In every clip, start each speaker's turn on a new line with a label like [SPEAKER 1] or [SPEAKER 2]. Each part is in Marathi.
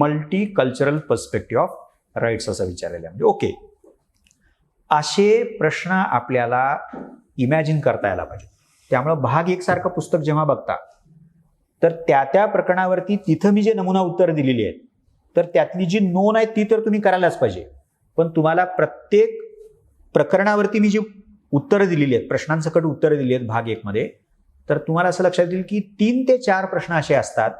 [SPEAKER 1] Multi cultural perspective of rights असं विचारलेलं आहे. म्हणजे ओके असे प्रश्न आपल्याला इमॅजिन करता यायला पाहिजे. त्यामुळं भाग एकसारखं पुस्तक जेव्हा बघता तर त्या त्या प्रकरणावरती तिथं मी जे नमुना उत्तर दिलेली आहेत तर त्यातली जी नोंद आहे ती तर तुम्ही करायलाच पाहिजे. पण तुम्हाला प्रत्येक प्रकरणावरती मी जी उत्तरं दिलेली आहेत प्रश्नांसकट उत्तरं दिली आहेत भाग एकमध्ये तर तुम्हाला असं लक्षात येईल की तीन ते चार प्रश्न असे असतात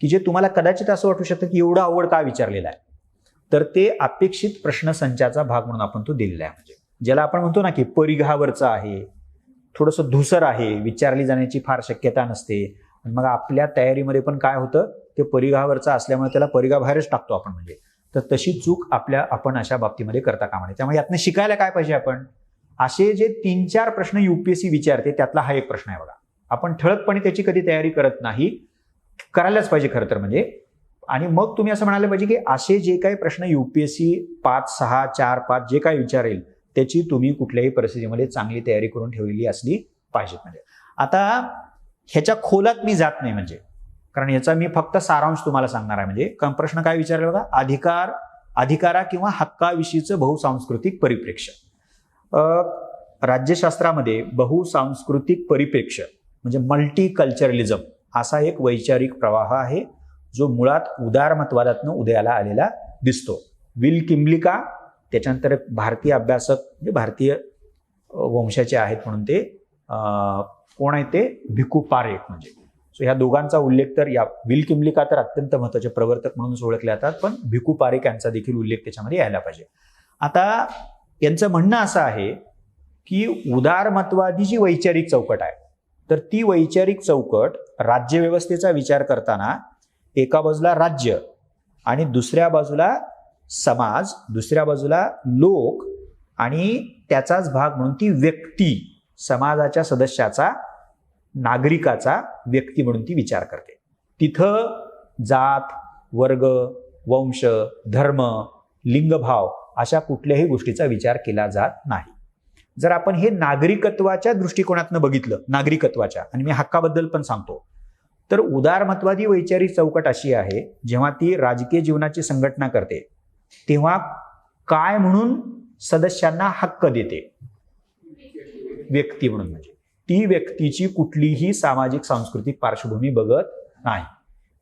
[SPEAKER 1] की जे तुम्हाला कदाचित असं वाटू शकतं की एवढं आवड का विचारलेला आहे. तर ते अपेक्षित प्रश्नसंचाचा भाग म्हणून आपण तो दिलेला आहे. म्हणजे ज्याला आपण म्हणतो ना की परिघावरचं आहे थोडंसं धुसर आहे विचारली जाण्याची फार शक्यता नसते. मग आपल्या तयारीमध्ये पण काय होतं ते परिघावरचं असल्यामुळे त्याला परिघाबाहेरच टाकतो आपण म्हणजे. तर तशी चूक आपल्या आपण अशा बाबतीमध्ये करता कामा नये. त्यामुळे यातनं शिकायला काय पाहिजे आपण? असे जे तीन चार प्रश्न युपीएससी विचारते त्यातला हा एक प्रश्न आहे बघा. आपण ठळकपणे त्याची कधी तयारी करत नाही करायलाच पाहिजे खरं तर म्हणजे. आणि मग तुम्ही असं म्हणायला पाहिजे की असे जे काही प्रश्न युपीएससी पाच सहा चार पाच जे काही विचारेल त्याची तुम्ही कुठल्याही परिस्थितीमध्ये चांगली तयारी करून ठेवलेली असली पाहिजेत म्हणजे. आता ह्याच्या खोलात मी जात नाही म्हणजे. कारण याचा मी फक्त सारांश तुम्हाला सांगणार आहे म्हणजे. कम प्रश्न काय विचारले बघा? अधिकार अधिकारा किंवा हक्काविषयीचं बहुसांस्कृतिक परिप्रेक्ष्य. राज्यशास्त्रामध्ये बहुसांस्कृतिक परिप्रेक्ष्य म्हणजे मल्टी कल्चरलिझम असा एक वैचारिक प्रवाह आहे जो मुळात उदारमतवादातनं उदयाला आलेला दिसतो. विल किमलिका त्याच्यानंतर भारतीय अभ्यासक म्हणजे भारतीय वंशाचे आहेत म्हणून ते कोण आहे ते? भिकू पारेख म्हणजे. सो ह्या दोघांचा उल्लेख तर या विल किमलिका तर अत्यंत महत्त्वाचे प्रवर्तक म्हणूनच ओळखले जातात पण भिकू पारेख यांचा देखील उल्लेख त्याच्यामध्ये यायला पाहिजे. आता यांचं म्हणणं असं आहे की उदारमतवादी जी वैचारिक चौकट आहे तर ती वैचारिक चौकट राज्यव्यवस्थेचा विचार करताना एका बाजूला राज्य आणि दुसऱ्या बाजूला समाज दुसऱ्या बाजूला लोक आणि त्याचाच भाग म्हणून ती व्यक्ती समाजाच्या सदस्याचा नागरिकाचा व्यक्ती म्हणून ती विचार करते. तिथं जात वर्ग वंश धर्म लिंगभाव अशा कुठल्याही गोष्टीचा विचार केला जात नाही. जर आपण हे नागरिकत्वाच्या दृष्टिकोनातनं बघितलं नागरिकत्वाच्या आणि मी हक्काबद्दल पण सांगतो तर उदारमत्वादी वैचारिक चौकट अशी आहे जेव्हा ती राजकीय जीवनाची संघटना करते तेव्हा काय म्हणून सदस्यांना हक्क देते? व्यक्ती म्हणून म्हणजे. ती व्यक्तीची कुठलीही सामाजिक सांस्कृतिक पार्श्वभूमी बघत नाही.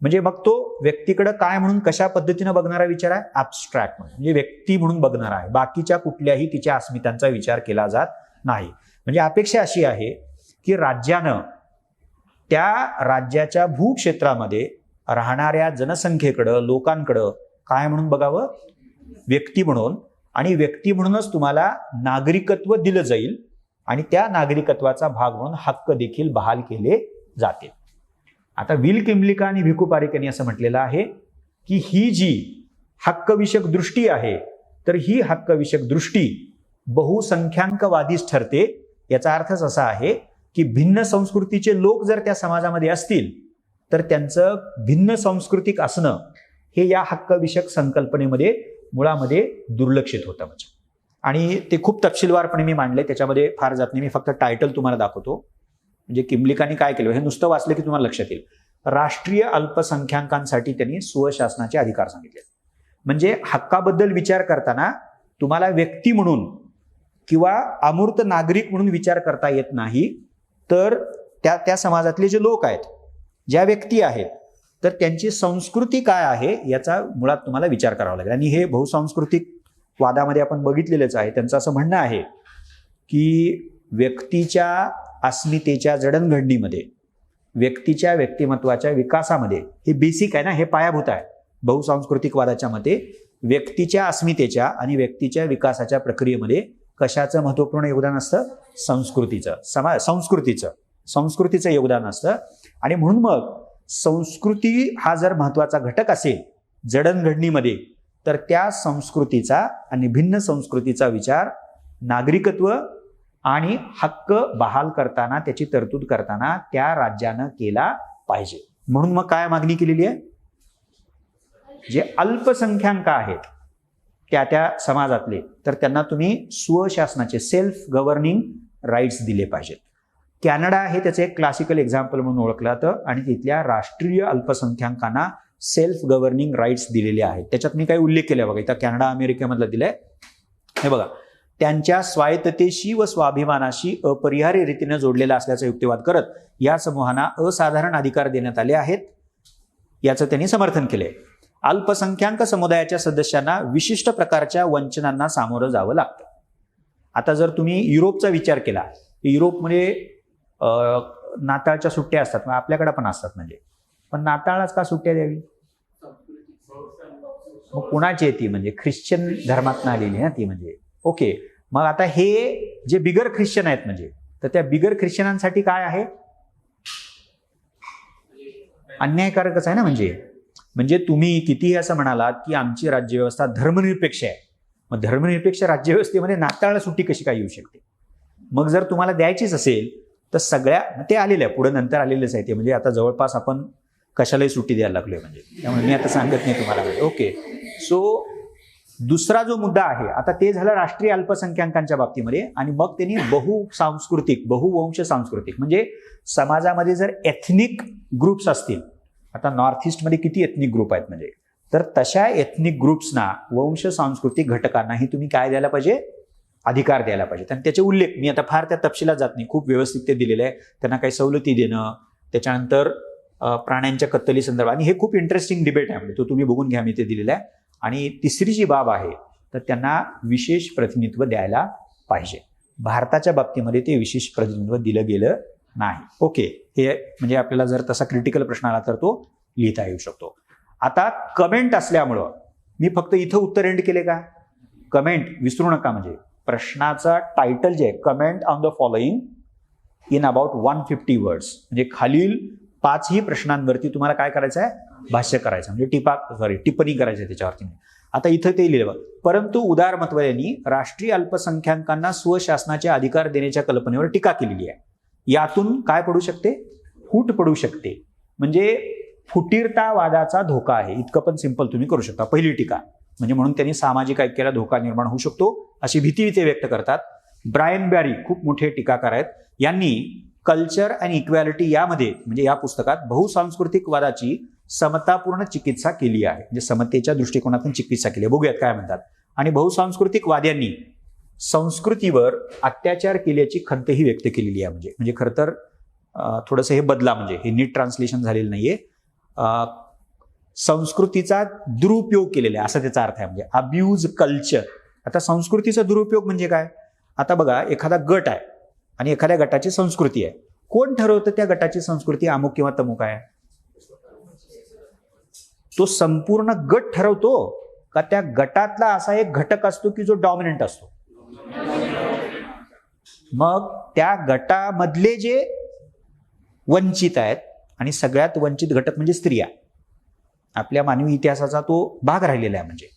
[SPEAKER 1] म्हणजे मग तो व्यक्तीकडे काय म्हणून कशा पद्धतीनं बघणारा विचार आहे? ॲबस्ट्रॅक्ट म्हणून. म्हणजे व्यक्ती म्हणून बघणार आहे. बाकीच्या कुठल्याही तिच्या अस्मितांचा विचार केला जात नाही. म्हणजे अपेक्षा अशी आहे की राज्यानं त्या राज्याच्या भूक्षेत्रामध्ये राहणाऱ्या जनसंख्येकडं लोकांकडं काय म्हणून बघावं? व्यक्ती म्हणून. आणि व्यक्ती म्हणूनच तुम्हाला नागरिकत्व दिलं जाईल आणि त्या नागरिकत्वाचा भाग म्हणून हक्क देखील बहाल केले जातील आता विल किमलिका आणि भिकू पारेख यांनी असं म्हटलेलं आहे की ही जी हक्कविषयक दृष्टी आहे तर ही हक्कविषयक दृष्टी बहुसंख्यांकवादीच ठरते. याचा अर्थच असा आहे की भिन्न संस्कृतीचे लोक जर त्या समाजामध्ये असतील तर त्यांचं भिन्न सांस्कृतिक असणं हे या हक्कविषयक संकल्पनेमध्ये मुळामध्ये दुर्लक्षित होतं म्हणजे. आणि ते खूप तपशीलवारपणे मी मांडले त्याच्यामध्ये फार जात नाही. मी फक्त टायटल तुम्हाला दाखवतो. म्हणजे किमलिकांनी काय केलं? हे नुसतं वाचलं की तुम्हाला लक्षात येईल. राष्ट्रीय अल्पसंख्याकांसाठी त्यांनी स्वशासनाचे अधिकार सांगितले. म्हणजे हक्काबद्दल विचार करताना तुम्हाला व्यक्ती म्हणून किंवा अमूर्त नागरिक म्हणून विचार करता येत नाही. तर त्या त्या समाजातले जे लोक आहेत ज्या व्यक्ती आहेत तर त्यांची संस्कृती काय आहे याचा मुळात तुम्हाला विचार करावा लागेल. आणि हे बहुसांस्कृतिक वादामध्ये आपण बघितलेलंच आहे. त्यांचं असं म्हणणं आहे की व्यक्तीच्या अस्मितेच्या जडणघडणीमध्ये व्यक्तीच्या व्यक्तिमत्वाच्या विकासामध्ये हे बेसिक आहे ना हे पायाभूत आहे. बहुसांस्कृतिकवादाच्या मते व्यक्तीच्या अस्मितेच्या आणि व्यक्तीच्या विकासाच्या प्रक्रियेमध्ये कशाचं महत्त्वपूर्ण योगदान असतं? संस्कृतीचं. समा संस्कृतीचं. संस्कृतीचं योगदान असतं. आणि म्हणून मग संस्कृती हा जर महत्त्वाचा घटक असेल जडणघडणीमध्ये तर त्या संस्कृतीचा आणि भिन्न संस्कृतीचा विचार नागरिकत्व आणि हक्क बहाल करताना त्याची तरतूद करताना त्या राज्यानं केला पाहिजे. म्हणून मग काय मागणी केलेली आहे? जे अल्पसंख्याक आहेत त्या त्या समाजातले तर त्यांना तुम्ही स्वशासनाचे सेल्फ गव्हर्निंग राईट्स दिले पाहिजेत. कॅनडा हे त्याचं एक क्लासिकल एक्झाम्पल म्हणून ओळखलं जातं आणि तिथल्या राष्ट्रीय अल्पसंख्याकांना सेल्फ गव्हर्निंग राईट्स दिलेले आहेत. त्याच्यात मी काही उल्लेख केला बघा इथं कॅनडा अमेरिकेमधला दिलाय. हे बघा त्यांच्या स्वायत्ततेशी व स्वाभिमानाशी अपरिहार्य रीतीने जोडलेला असल्याचा युक्तिवाद करत या समूहांना असाधारण अधिकार देण्यात आले आहेत. याचं त्यांनी समर्थन केले अल्पसंख्याक समुदायाच्या सदस्यांना विशिष्ट प्रकारच्या वंचनांना सामोरं जावं लागतं. आता जर तुम्ही युरोपचा विचार केला युरोपमध्ये म्हणजे, नाताळच्या सुट्ट्या असतात मग आपल्याकडे पण असतात म्हणजे. पण नाताळच का सुट्ट्या द्यावी? मग कुणाची आहे ती म्हणजे? ख्रिश्चन धर्मातनं आलेली ना ती म्हणजे. ओके मग आता हे जे बिगर ख्रिश्चन आहेत म्हणजे तर त्या बिगर ख्रिश्चनांसाठी काय आहे? अन्यायकारकच आहे ना म्हणजे. म्हणजे तुम्ही कितीही असं म्हणालात की आमची राज्यव्यवस्था धर्मनिरपेक्ष आहे. मग धर्मनिरपेक्ष राज्यव्यवस्थेमध्ये नाताळला सुट्टी कशी काय येऊ शकते? मग जर तुम्हाला द्यायचीच असेल तर सगळ्या ते आलेलं आहे पुढे नंतर आलेलंच आहे ते. म्हणजे आता जवळपास आपण कशालाही सुट्टी द्यायला लागलोय म्हणजे. त्यामुळे मी आता सांगत नाही तुम्हाला. ओके. सो दुसरा जो मुद्दा आहे आता ते झालं राष्ट्रीय अल्पसंख्याकांच्या बाबतीमध्ये आणि मग त्यांनी बहुसांस्कृतिक बहुवंश सांस्कृतिक म्हणजे समाजामध्ये जर एथनिक ग्रुप्स असतील आता नॉर्थ ईस्टमध्ये किती एथनिक ग्रुप आहेत म्हणजे? तर तशा एथनिक ग्रुप्सना वंश सांस्कृतिक घटकांनाही तुम्ही काय द्यायला पाहिजे? अधिकार द्यायला पाहिजे. आणि त्याचे उल्लेख मी आता फार त्या तपशिलात जात नाही. खूप व्यवस्थित ते दिलेले आहे. त्यांना काही सवलती देणं त्याच्यानंतर प्राण्यांच्या कत्तली संदर्भात. आणि हे खूप इंटरेस्टिंग डिबेट आहे. म्हणजे तो तुम्ही बघून घ्या मी ते दिलेलं आहे. आणि तिसरी जी बाब आहे तर त्यांना विशेष प्रतिनिधित्व द्यायला पाहिजे. भारताच्या बाबतीमध्ये ते विशेष प्रतिनिधित्व दिलं गेलं नाही. ओके. हे म्हणजे आपल्याला जर तसा क्रिटिकल प्रश्न आला तर तो लिहिता येऊ शकतो. आता कमेंट असल्यामुळं मी फक्त इथं उत्तर एंड केले का? कमेंट विसरू नका म्हणजे. प्रश्नाचा टायटल जे आहे comment on the following in about one fifty words म्हणजे खालील पाचही प्रश्नांवरती तुम्हाला काय करायचं आहे? भाष्य करायचं म्हणजे टिपा सॉरी टिप्पणी करायची आहे त्याच्यावरती. आता इथं ते लिहिलं परंतु उदारमत्व यांनी राष्ट्रीय अल्पसंख्याकांना स्वशासनाचे अधिकार देण्याच्या कल्पनेवर टीका केलेली आहे. यातून काय पडू शकते? फूट पडू शकते. म्हणजे फुटीरतावादाचा धोका आहे. इतकं पण सिंपल तुम्ही करू शकता. पहिली टीका. म्हणजे म्हणून त्यांनी सामाजिक ऐक्याला धोका निर्माण होऊ शकतो अशी भीती ते व्यक्त करतात. ब्रायन बॅरी खूप मोठे टीकाकार आहेत. यांनी कल्चर अँड इक्वॅलिटी यामध्ये म्हणजे या पुस्तकात बहुसांस्कृतिक वादाची समतापूर्ण चिकित्सा केली आहे. म्हणजे समतेच्या दृष्टिकोनातून चिकित्सा केली आहे. बघूयात काय म्हणतात. आणि बहुसांस्कृतिक वाद्यांनी संस्कृतीवर अत्याचार केल्याची खंतही व्यक्त केलेली आहे म्हणजे. म्हणजे खरं तर थोडंसं हे बदला म्हणजे. हे नीट ट्रान्सलेशन झालेलं नाहीये. आहे संस्कृतीचा दुरुपयोग केलेला आहे असा त्याचा अर्थ आहे म्हणजे. अब्यूज कल्चर आता संस्कृतीचा दुरुपयोग म्हणजे काय? आता बघा एखादा गट आहे आणि एखाद्या गटाची संस्कृती आहे. कोण ठरवतं त्या गटाची संस्कृती अमुक किंवा तमुक आहे? तो संपूर्ण गट ठरवतो का त्या गटातला असा एक घटक असतो की जो डॉमिनंट असतो? मग त्या गटामधले जे वंचित आहेत आणि सगळ्यात वंचित घटक म्हणजे स्त्रिया आपल्या मानवी इतिहासाचा तो भाग राहिलेला आहे म्हणजे.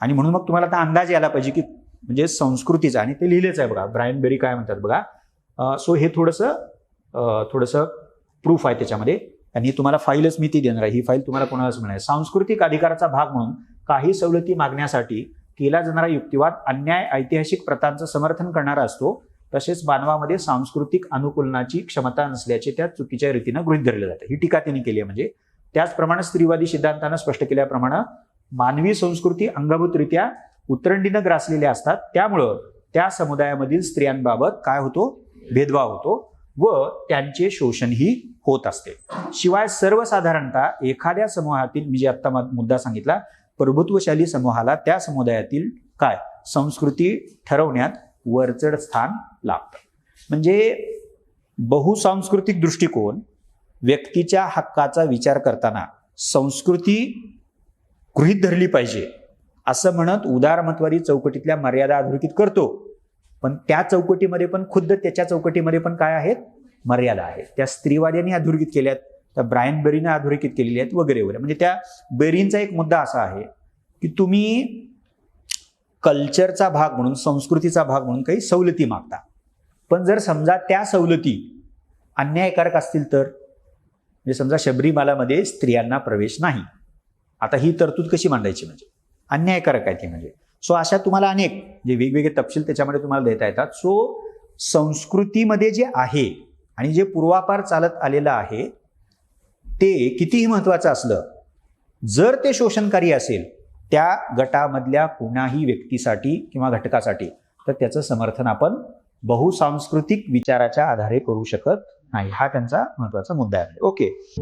[SPEAKER 1] आणि म्हणून मग तुम्हाला आता अंदाज यायला पाहिजे की म्हणजे संस्कृतीचा आणि ते लिहिलेच आहे बघा. ब्रायन बेरी काय म्हणतात बघा? सो हे थोडंसं थोडंसं प्रूफ आहे त्याच्यामध्ये. आणि तुम्हाला फाईलच मी ती देणार आहे. ही फाईल तुम्हाला कोणालाच मिळणार आहे. सांस्कृतिक अधिकाराचा भाग म्हणून काही सवलती मागण्यासाठी केला जाणारा युक्तिवाद अन्याय ऐतिहासिक प्रथांचं समर्थन करणारा असतो. तसेच मानवामध्ये सांस्कृतिक अनुकूलनाची क्षमता नसल्याचे त्या चुकीच्या रीतीनं गृहीत धरले जाते. ही टीका त्यांनी केली आहे म्हणजे. त्याचप्रमाणे स्त्रीवादी सिद्धांतानं स्पष्ट केल्याप्रमाणे मानवी संस्कृती अंगभूतरित्या उतरंडीनं ग्रासलेल्या असतात. त्यामुळं त्या समुदायामधील स्त्रियांबाबत काय होतो? भेदभाव होतो व त्यांचे शोषणही होत असते. शिवाय सर्वसाधारणतः एखाद्या समूहातील मी जे आत्ता मुद्दा सांगितला प्रभुत्वशाली समूहाला त्या समुदायातील काय? संस्कृती ठरवण्यात वरचढ स्थान लाभतं म्हणजे बहुसांस्कृतिक दृष्टिकोन व्यक्तीच्या हक्काचा विचार करताना संस्कृती गृहीत धरली पाहिजे. असं म्हणत उदारमत्वादी चौकटीतल्या मर्यादा अधोरेखित करतो. पण त्या चौकटीमध्ये पण खुद्द त्याच्या चौकटीमध्ये पण काय आहेत? मर्यादा आहेत. त्या स्त्रीवाद्यांनी अधोरेखित केल्यात त्या ब्रायन बेरीने अधोरेखित केलेल्या आहेत वगैरे वगैरे. म्हणजे त्या बेरींचा एक मुद्दा असा आहे की तुम्ही कल्चरचा भाग म्हणून संस्कृतीचा भाग म्हणून काही सवलती मागता. पण जर समजा त्या सवलती अन्यायकारक असतील तर? म्हणजे समजा शबरीमालामध्ये स्त्रियांना प्रवेश नाही. आता ही तरतूद कशी मांडायची म्हणजे? अन्यायकारक आहे ती म्हणजे. सो अशा तुम्हाला अनेक जे वेगवेगळे तपशील त्याच्यामध्ये तुम्हाला देता येतात. सो संस्कृतीमध्ये जे आहे आणि जे पूर्वापार चालत आलेलं आहे ते कितीही महत्त्वाचं असलं जर ते शोषणकारी असेल त्या गटामधल्या कुणाही व्यक्तीसाठी किंवा घटकासाठी. तर त्याचं समर्थन आपण बहुसांस्कृतिक विचाराच्या आधारे करू शकत नाही. हा त्यांचा महत्त्वाचा मुद्दा आहे. ओके.